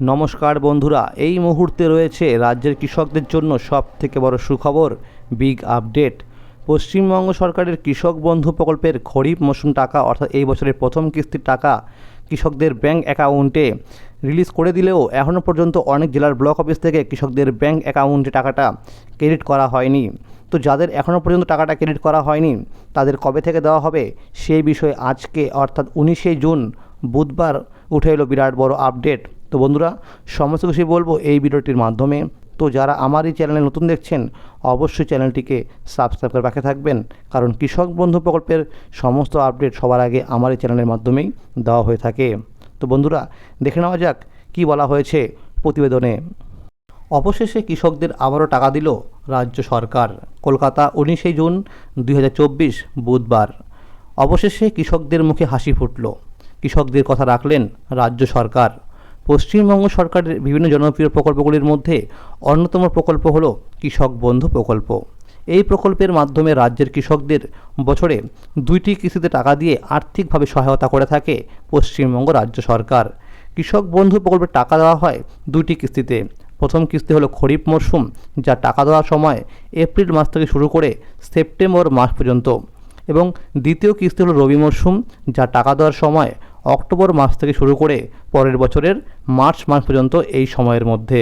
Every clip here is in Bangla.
নমস্কার বন্ধুরা, এই মুহূর্তে রয়েছে রাজ্যের কৃষকদের জন্য সব থেকে বড় সুখবর বিগ আপডেট পশ্চিমবঙ্গ সরকারের কৃষক বন্ধু প্রকল্পের খরিফ মৌসুম টাকা, অর্থাৎ এই বছরের প্রথম কিস্তির টাকা, কৃষকদের ব্যাংক অ্যাকাউন্টে রিলিজ করে দিলেও এখনও পর্যন্ত অনেক জেলার ব্লক অফিস থেকে কৃষকদের ব্যাংক অ্যাকাউন্টে টাকাটা ক্রেডিট করা হয়নি। তো যাদের এখনও পর্যন্ত টাকাটা ক্রেডিট করা হয়নি, তাদের কবে থেকে দেওয়া হবে, সেই বিষয়ে আজকে, অর্থাৎ উনিশে জুন, বুধবার উঠে এলো বিরাট বড় আপডেট তো বন্ধুরা, সমস্ত কিছুই বলব এই ভিডিওটির মাধ্যমে। তো যারা আমার এই চ্যানেলে নতুন দেখছেন, অবশ্যই চ্যানেলটিকে সাবস্ক্রাইব করে রাখে থাকবেন। কারণ কৃষক বন্ধু প্রকল্পের সমস্ত আপডেট সবার আগে আমার এই চ্যানেলের মাধ্যমেই দেওয়া হয়ে থাকে। তো বন্ধুরা, দেখে নেওয়া যাক কী বলা হয়েছে প্রতিবেদনে। অবশেষে কৃষকদের আবারও টাকা দিল রাজ্য সরকার। কলকাতা উনিশে জুন দুই হাজার চব্বিশ, বুধবার। অবশেষে কৃষকদের মুখে হাসি ফুটল। কৃষকদের কথা রাখলেন রাজ্য সরকার। পশ্চিমবঙ্গ সরকারের বিভিন্ন জনপ্রিয় প্রকল্পগুলির মধ্যে অন্যতম প্রকল্প হলো কৃষক বন্ধু প্রকল্প। এই প্রকল্পের মাধ্যমে রাজ্যের কৃষকদের বছরে দুইটি কিস্তিতে টাকা দিয়ে আর্থিকভাবে সহায়তা করে থাকে পশ্চিমবঙ্গ রাজ্য সরকার। কৃষক বন্ধু প্রকল্পে টাকা দেওয়া হয় দুইটি কিস্তিতে। প্রথম কিস্তি হলো খরিফ মরশুম, যা টাকা দেওয়ার সময় এপ্রিল মাস থেকে শুরু করে সেপ্টেম্বর মাস পর্যন্ত। এবং দ্বিতীয় কিস্তি হলো রবি মরশুম, যা টাকা দেওয়ার সময় অক্টোবর মাস থেকে শুরু করে পরের বছরের মার্চ মাস পর্যন্ত এই সময়ের মধ্যে।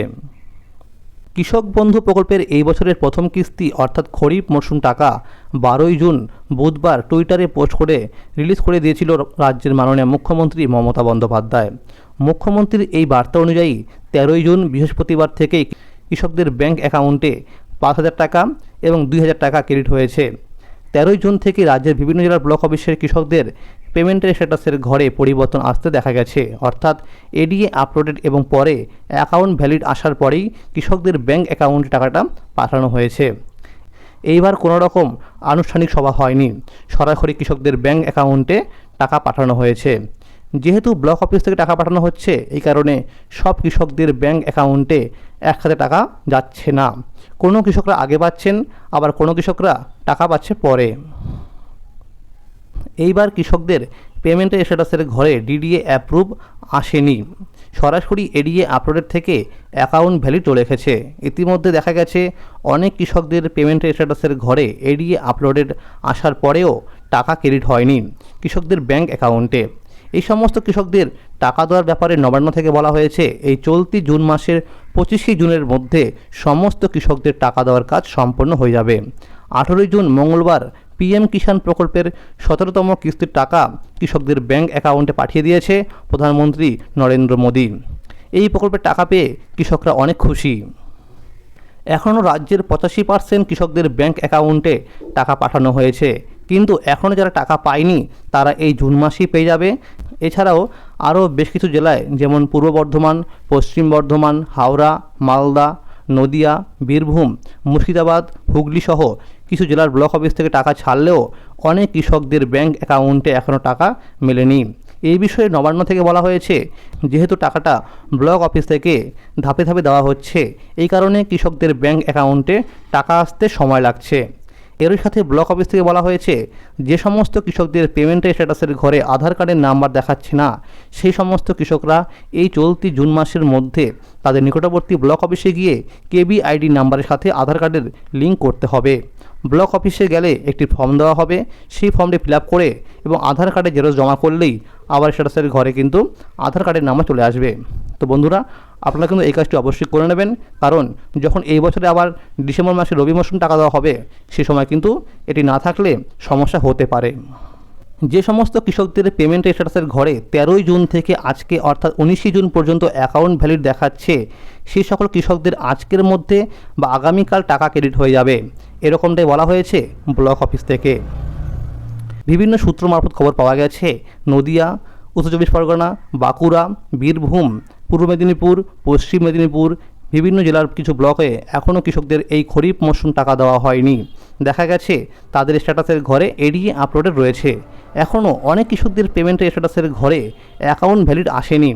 কৃষক বন্ধু প্রকল্পের এই বছরের প্রথম কিস্তি অর্থাৎ খরিফ মরশুম টাকা বারোই জুন বুধবার টুইটারে পোস্ট করে রিলিজ করে দিয়েছিল রাজ্যের মাননীয় মুখ্যমন্ত্রী মমতা বন্দ্যোপাধ্যায়। মুখ্যমন্ত্রীর এই বার্তা অনুযায়ী তেরোই জুন বৃহস্পতিবার থেকেই কৃষকদের ব্যাংক অ্যাকাউন্টে পাঁচ হাজার টাকা এবং দুই হাজার টাকা ক্রেডিট হয়েছে। তেরোই জুন থেকে রাজ্যের বিভিন্ন জেলার ব্লক অফিসের কৃষকদের পেমেন্টের স্ট্যাটাসের ঘরে পরিবর্তন আসতে দেখা গেছে। অর্থাৎ এডিএ আপলোডেড এবং পরে অ্যাকাউন্ট ভ্যালিড আসার পরেই কৃষকদের ব্যাংক অ্যাকাউন্টে টাকাটা পাঠানো হয়েছে। এইবার কোনো রকম আনুষ্ঠানিক সভা হয়নি। সরাসরি কৃষকদের ব্যাংক অ্যাকাউন্টে টাকা পাঠানো হয়েছে। যেহেতু ব্লক অফিস থেকে টাকা পাঠানো হচ্ছে, এই কারণে সব কৃষকদের ব্যাংক অ্যাকাউন্টে একসাথে টাকা যাচ্ছে না। কোনো কৃষকরা আগে পাচ্ছেন, আবার কোনো কৃষকরা টাকা পাচ্ছে পরে। এইবার কৃষকদের পেমেন্টের স্ট্যাটাসের ঘরে ডিডিএ অ্যাপ্রুভ আসেনি। সরাসরি এডিএ আপলোডের থেকে অ্যাকাউন্ট ভ্যালি চলে এসেছে। ইতিমধ্যে দেখা গেছে, অনেক কৃষকদের পেমেন্টের স্ট্যাটাসের ঘরে এডিএ আপলোডেড আসার পরেও টাকা ক্রেডিট হয়নি কৃষকদের ব্যাংক অ্যাকাউন্টে এই সমস্ত কৃষকদের টাকা দেওয়ার ব্যাপারে নবান্ন থেকে বলা হয়েছে, এই চলতি জুন মাসের পঁচিশে জুনের মধ্যে সমস্ত কৃষকদের টাকা দেওয়ার কাজ সম্পন্ন হয়ে যাবে। আঠেরোই জুন মঙ্গলবার পিএম কিষাণ প্রকল্পের সতেরোতম কিস্তির টাকা কৃষকদের ব্যাংক অ্যাকাউন্টে পাঠিয়ে দিয়েছে প্রধানমন্ত্রী নরেন্দ্র মোদী। এই প্রকল্পের টাকা পেয়ে কৃষকরা অনেক খুশি। এখনও রাজ্যের পঁচাশি পার্সেন্ট কৃষকদের ব্যাংক অ্যাকাউন্টে টাকা পাঠানো হয়েছে। কিন্তু এখনও যারা টাকা পায়নি, তারা এই জুন মাসেই পেয়ে যাবে। এছাড়াও আরও বেশ কিছু জেলায়, যেমন পূর্ব বর্ধমান, পশ্চিম বর্ধমান, হাওড়া, মালদা, নদিয়া, বীরভূম, মুর্শিদাবাদ, হুগলি সহ কিছু জেলার ব্লক অফিস থেকে টাকা ছাড়লেও অনেক কৃষকদের ব্যাংক অ্যাকাউন্টে এখনও টাকা মেলেনি। এই বিষয়ে নবান্ন থেকে বলা হয়েছে, যেহেতু টাকাটা ব্লক অফিস থেকে ধাপে ধাপে দেওয়া হচ্ছে, এই কারণে কৃষকদের ব্যাংক অ্যাকাউন্টে টাকা আসতে সময় লাগছে। এরই সাথে ব্লক অফিস থেকে বলা হয়েছে, যে সমস্ত কৃষকদের পেমেন্টের স্ট্যাটাসের ঘরে আধার কার্ডের নাম্বার দেখাচ্ছে না, সেই সমস্ত কৃষকরা এই চলতি জুন মাসের মধ্যে তাদের নিকটবর্তী ব্লক অফিসে গিয়ে কেবি আইডি নাম্বারের সাথে আধার কার্ডের লিঙ্ক করতে হবে। ব্লক অফিসে গেলে একটি ফর্ম দেওয়া হবে। সেই ফর্মটি ফিল আপ করে এবং আধার কার্ডে জেরক্স জমা করলেই আবার স্ট্যাটাসের ঘরে কিন্তু আধার কার্ডের নামে চলে আসবে। তো বন্ধুরা, আপনারা কিন্তু এই কাজটি অবশ্যই করে নেবেন। কারণ যখন এই বছরে আবার ডিসেম্বর মাসে রবি মৌসুম টাকা দেওয়া হবে, সে সময় কিন্তু এটি না থাকলে সমস্যা হতে পারে। যে সমস্ত কৃষকদের পেমেন্ট স্ট্যাটাসের ঘরে তেরোই জুন থেকে আজকে অর্থাৎ উনিশে জুন পর্যন্ত অ্যাকাউন্ট ভ্যালিড দেখাচ্ছে সেই সকল কৃষকদের আজকের মধ্যে বা আগামীকাল টাকা ক্রেডিট হয়ে যাবে। এরকমটাই বলা হয়েছে ব্লক অফিস থেকে। বিভিন্ন সূত্র মারফত খবর পাওয়া গেছে, নদিয়া, উত্তর চব্বিশ পরগনা, বাঁকুড়া, বীরভূম, পূর্ব মেদিনীপুর, পশ্চিম মেদিনীপুর, বিভিন্ন জেলার কিছু ব্লকে এখনও কৃষকদের এই খরিফ মরশুম টাকা দেওয়া হয়নি। দেখা গেছে, তাদের স্ট্যাটাসের ঘরে এড়িয়ে আপলোডেড রয়েছে। এখনও অনেক কৃষকদের পেমেন্টের স্ট্যাটাসের ঘরে অ্যাকাউন্ট ভ্যালিড আসেনি।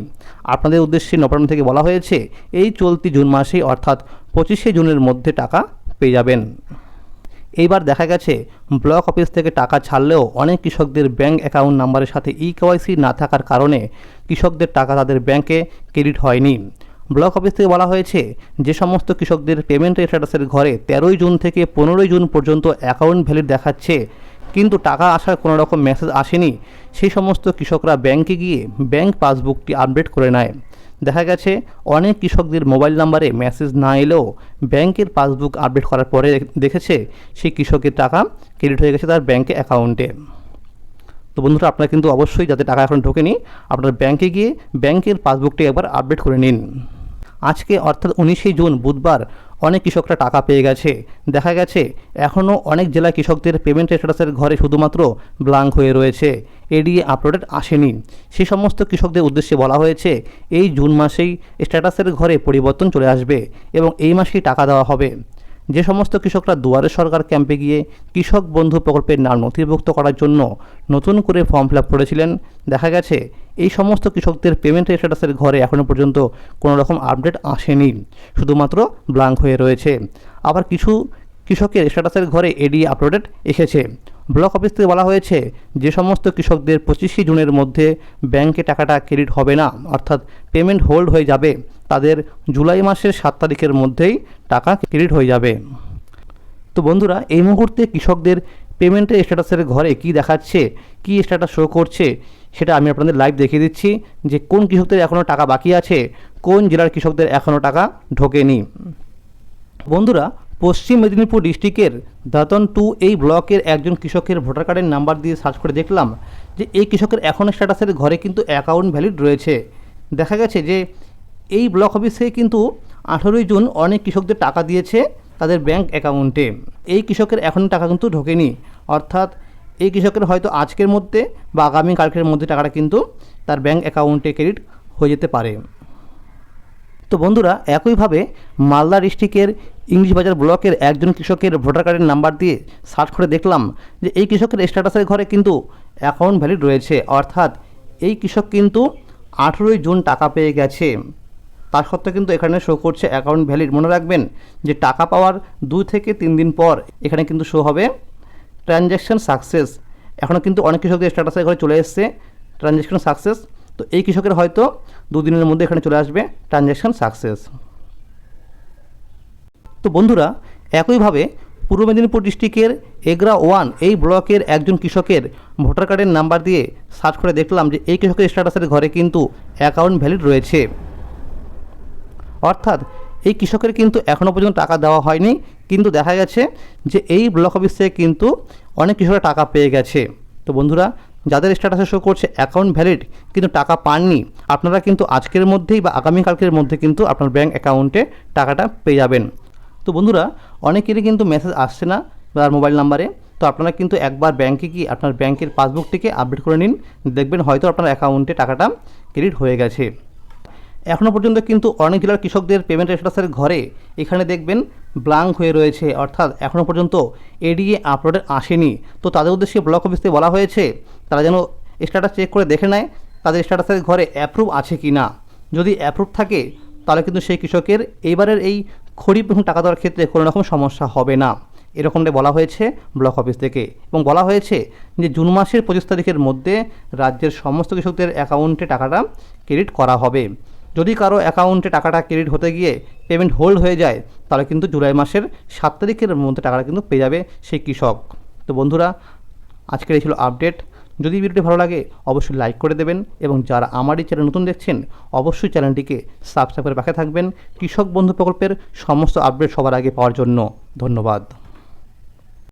আপনাদের উদ্দেশ্যে নবান্ন থেকে বলা হয়েছে, এই চলতি জুন মাসে অর্থাৎ পঁচিশে জুনের মধ্যে টাকা পেয়ে যাবেন। এইবার দেখা গেছে ব্লক অফিস থেকে টাকা ছাড়লেও অনেক কৃষকদের ব্যাংক অ্যাকাউন্ট নাম্বারের সাথে ই কেওয়াইসি না থাকার কারণে কৃষকদের টাকা তাদের ব্যাংকে ক্রেডিট হয়নি। ব্লক অফিস থেকে বলা হয়েছে, যে সমস্ত কৃষকদের পেমেন্ট স্ট্যাটাসের ঘরে তেরোই জুন থেকে পনেরোই জুন পর্যন্ত অ্যাকাউন্ট ভ্যালিড দেখাচ্ছে কিন্তু টাকা আসার কোনো রকম মেসেজ আসেনি। সেই সমস্ত কৃষকরা ব্যাংকে গিয়ে ব্যাংক পাসবুকটি আপডেট করে নেয়। দেখা গেছে, অনেক কৃষকদের মোবাইল নাম্বারে মেসেজ না এলেও ব্যাংকের পাসবুক আপডেট করার পরে দেখেছে, সেই কৃষকের টাকা ক্রেডিট হয়ে গেছে তার ব্যাংকে অ্যাকাউন্টে তো বন্ধুরা, আপনারা কিন্তু অবশ্যই যাতে টাকা এখন ঢোকেনি, আপনার ব্যাংকে গিয়ে ব্যাংকের পাসবুকটি একবার আপডেট করে নিন। আজকে অর্থাৎ উনিশে জুন, বুধবার অনেক কৃষকরা টাকা পেয়ে গেছে। দেখা গেছে, এখনও অনেক জেলা কৃষকদের পেমেন্ট স্ট্যাটাসের ঘরে শুধুমাত্র ব্লাঙ্ক হয়ে রয়েছে। এডিএ আপলোডেড আসেনি। সে সমস্ত কৃষকদের উদ্দেশ্যে বলা হয়েছে, এই জুন মাসেই স্ট্যাটাসের ঘরে পরিবর্তন চলে আসবে এবং এই মাসেই টাকা দেওয়া হবে। যে সমস্ত কৃষকরা দুয়ারে সরকার ক্যাম্পে গিয়ে কৃষক বন্ধু প্রকল্পের নাম নথিভুক্ত করার জন্য নতুন করে ফর্ম ফিল আপ করেছিলেন, দেখা গেছে এই সমস্ত কৃষকদের পেমেন্ট স্ট্যাটাসের ঘরে এখনও পর্যন্ত কোনো রকম আপডেট আসেনি, শুধুমাত্র ব্লাঙ্ক হয়ে রয়েছে। আবার কিছু কৃষকের স্ট্যাটাসের ঘরে এডি আপলোডেড এসেছে। ব্লক অফিস থেকে বলা হয়েছে, যে সমস্ত কৃষকদের পঁচিশে জুনের মধ্যে ব্যাংকে টাকাটা ক্রেডিট হবে না, অর্থাৎ পেমেন্ট হোল্ড হয়ে যাবে। তাদের জুলাই মাসের সাত তারিখের মধ্যেই টাকা ক্রেডিট হয়ে যাবে। তো বন্ধুরা, এই মুহূর্তে কৃষকদের পেমেন্টের স্ট্যাটাসের ঘরে কি দেখাচ্ছে, কি স্ট্যাটাস শো করছে, সেটা আমি আপনাদের লাইভ দেখিয়ে দিচ্ছি যে কোন কৃষকদের এখনও টাকা বাকি আছে, কোন জেলার কৃষকদের এখনও টাকা ঢোকেনি। বন্ধুরা, পশ্চিম মেদিনীপুর ডিস্ট্রিক্টের দাতন টু এই ব্লকের একজন কৃষকের ভোটার কার্ডের নাম্বার দিয়ে সার্চ করে দেখলাম যে এই কৃষকের এখনও স্ট্যাটাসের ঘরে কিন্তু অ্যাকাউন্ট ভ্যালিড রয়েছে। দেখা গেছে যে এই ব্লক অফিসে কিন্তু আঠেরোই জুন অনেক কৃষকদের টাকা দিয়েছে তাদের ব্যাংক অ্যাকাউন্টে এই কৃষকের এখনও টাকা কিন্তু ঢোকেনি। অর্থাৎ এই কৃষকের হয়তো আজকের মধ্যে বা আগামী কালকের মধ্যে টাকাটা কিন্তু তার ব্যাংক অ্যাকাউন্টে ক্রেডিট হয়ে যেতে পারে। তো বন্ধুরা, একইভাবে মালদা ডিস্ট্রিক্টের ইংলিশ বাজার ব্লকের একজন কৃষকের ভোটার কার্ডের নাম্বার দিয়ে সার্চ করে দেখলাম যে এই কৃষকের স্ট্যাটাসের ঘরে কিন্তু অ্যাকাউন্ট ভ্যালিড রয়েছে। অর্থাৎ এই কৃষক কিন্তু আঠেরোই জুন টাকা পেয়ে গেছে। তার সত্ত্বেও কিন্তু এখানে শো করছে অ্যাকাউন্ট ভ্যালিড মনে রাখবেন যে টাকা পাওয়ার দুই থেকে তিন দিন পর এখানে কিন্তু শো হবে। ট্রানজ্যাকশান সাকসেস এখনও কিন্তু অনেক কৃষকদের স্ট্যাটাসের ঘরে চলে এসছে ট্রানজ্যাকশন সাকসেস তো এই কৃষকের হয়তো দুদিনের মধ্যে এখানে চলে আসবে ট্রানজ্যাকশন সাকসেস তো বন্ধুরা, একইভাবে পূর্ব মেদিনীপুর ডিস্ট্রিক্টের এগরা ওয়ান এই ব্লকের একজন কৃষকের ভোটার কার্ডের নাম্বার দিয়ে সার্চ করে দেখলাম যে এই কৃষকের স্ট্যাটাসের ঘরে কিন্তু অ্যাকাউন্ট ভ্যালিড রয়েছে। অর্থাৎ এই কৃষকের কিন্তু এখনও পর্যন্ত টাকা দেওয়া হয়নি, কিন্তু দেখা গেছে যে এই ব্লক অফিস থেকে কিন্তু অনেক কৃষকরা টাকা পেয়ে গেছে। তো বন্ধুরা, যাদের স্ট্যাটাসে শো করছে অ্যাকাউন্ট ভ্যালিড কিন্তু টাকা পাননি, আপনারা কিন্তু আজকের মধ্যেই বা আগামীকালকের মধ্যে কিন্তু আপনার ব্যাঙ্ক অ্যাকাউন্টে টাকাটা পেয়ে যাবেন। তো বন্ধুরা, অনেকেরই কিন্তু মেসেজ আসছে না তার মোবাইল নাম্বারে তো আপনারা কিন্তু একবার ব্যাংকে গিয়ে আপনার ব্যাংকের পাসবুকটিকে আপডেট করে নিন, দেখবেন হয়তো আপনার অ্যাকাউন্টে টাকাটা ক্রেডিট হয়ে গেছে। এখনও পর্যন্ত কিন্তু অনেক জেলার কৃষকদের পেমেন্ট স্ট্যাটাসের ঘরে এখানে দেখবেন ব্লাঙ্ক হয়ে রয়েছে। অর্থাৎ এখনও পর্যন্ত এডিএ আপলোডের আসেনি। তো তাদের উদ্দেশ্যে ব্লক অফিস বলা হয়েছে, তারা যেন স্ট্যাটাস চেক করে দেখে নেয়, তাদের স্ট্যাটাসের ঘরে অ্যাপ্রুভ আছে কি না যদি অ্যাপ্রুভ থাকে, তাহলে কিন্তু সেই কৃষকের এইবারের এই খরিফ এবং টাকা দেওয়ার ক্ষেত্রে কোনো রকম সমস্যা হবে না। এরকমটাই বলা হয়েছে ব্লক অফিস থেকে। এবং বলা হয়েছে যে জুন মাসের পঁচিশ তারিখের মধ্যে রাজ্যের সমস্ত কৃষকদের অ্যাকাউন্টে টাকাটা ক্রেডিট করা হবে। যদি কারও অ্যাকাউন্টে টাকাটা ক্রেডিট হতে গিয়ে পেমেন্ট হোল্ড হয়ে যায়, তাহলে কিন্তু জুলাই মাসের সাত তারিখের মধ্যে টাকাটা কিন্তু পেয়ে যাবে সেই কৃষক। তো বন্ধুরা, আজকের এই ছিল আপডেট। যদি ভিডিওটি ভালো লাগে, অবশ্যই লাইক করে দেবেন এবং যারা আমার এই চ্যানেল নতুন দেখছেন, অবশ্যই চ্যানেলটিকে সাবস্ক্রাইব করে পাশে থাকবেন। কৃষক বন্ধু প্রকল্পের সমস্ত আপডেট সবার আগে পাওয়ার জন্য ধন্যবাদ।